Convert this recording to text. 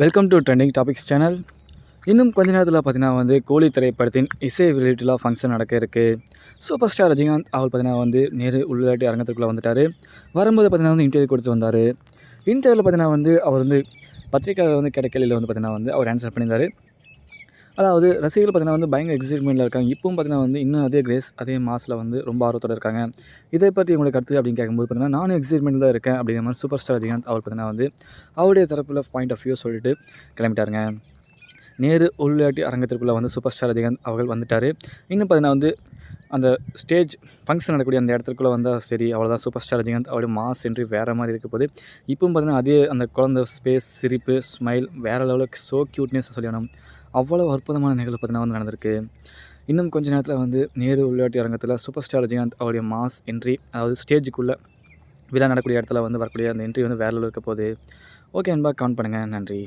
Welcome to trending topics channel இன்னும் கொஞ்ச நேரத்தில் பார்த்தீங்கன்னா வந்து கோழி திரைப்படத்தின் இசை ரிலேட்டடாக ஃபங்க்ஷன் நடக்க இருக்குது சூப்பர் ஸ்டார் ரஜினிகாந்த் அவர் பார்த்தீங்கன்னா வந்து நேரு உள்ளாட்டி அரங்கத்துக்குள்ளே வந்துட்டார். வரும்போது பார்த்தீங்கன்னா வந்து இன்டர்வியூ கொடுத்து வந்தார். இன்டர்வியூவில் பார்த்தீங்கன்னா வந்து அவர் வந்து பத்திரிக்கையாளர் வந்து கிடைக்கலையில் வந்து பார்த்தீங்கன்னா வந்து அவர் ஆன்சர் பண்ணியிருந்தார். அதாவது ரசிகர்கள் பார்த்தீங்கன்னா வந்து பயங்கர எக்ஸைட்மெண்ட்டில் இருக்காங்க. இப்பவும் பார்த்தீங்கன்னா வந்து இன்னும் அதே கிரேஸ் அதே மாசில் வந்து ரொம்ப ஆர்வத்தோட இருக்காங்க. இதை பற்றி உங்களுக்கு கருத்து அப்படின்னு கேட்கும்போது பார்த்தீங்கன்னா நானும் எக்ஸைட்மெண்ட்டில் தான் இருக்கேன் அப்படிங்கிற மாதிரி சூப்பர் ஸ்டார் ரஜினிகாந்த் அவர் பார்த்தீங்கன்னா வந்து அவருடைய தரப்பில் பாயிண்ட் ஆஃப் வியூ சொல்லிட்டு கிளம்பிட்டாருங்க. நேரு உள்நாட்டு அரங்கத்திற்குள்ளே வந்து சூப்பர் ஸ்டார் ரஜினிகாந்த் அவர்கள் வந்துட்டார். இன்னும் பார்த்தீங்கன்னா வந்து அந்த ஸ்டேஜ் ஃபங்க்ஷன் நடக்கக்கூடிய அந்த இடத்துக்குள்ளே வந்தால் சரி அவ்வளோதான் சூப்பர் ஸ்டார் ரஜினிகாந்த் அவருடைய மாஸ் என்று வேறு மாதிரி இருக்க போது இப்பவும் பார்த்தீங்கன்னா அதே அந்த குழந்த ஸ்பேஸ் சிரிப்பு ஸ்மைல் வேறு லெவலுக்கு ஸோ க்யூட்னஸ் சொல்லணும் அவ்வளோ அற்புதமான நிகழ்வு பார்த்தீங்கன்னா வந்து நடந்திருக்கு. இன்னும் கொஞ்ச நேரத்தில் வந்து நேரு உள்நாட்டு அரங்கத்தில் சூப்பர் ஸ்டார் ரஜினிகாந்த் அவருடைய மாஸ் என்ட்ரி அதாவது ஸ்டேஜுக்குள்ளே விழா நடக்கக்கூடிய இடத்துல வந்து வரக்கூடிய அந்த என்ட்ரி வந்து வேலையில் இருக்க போகுது. ஓகே அன்பா கவுண்ட் பண்ணுங்கள் நன்றி.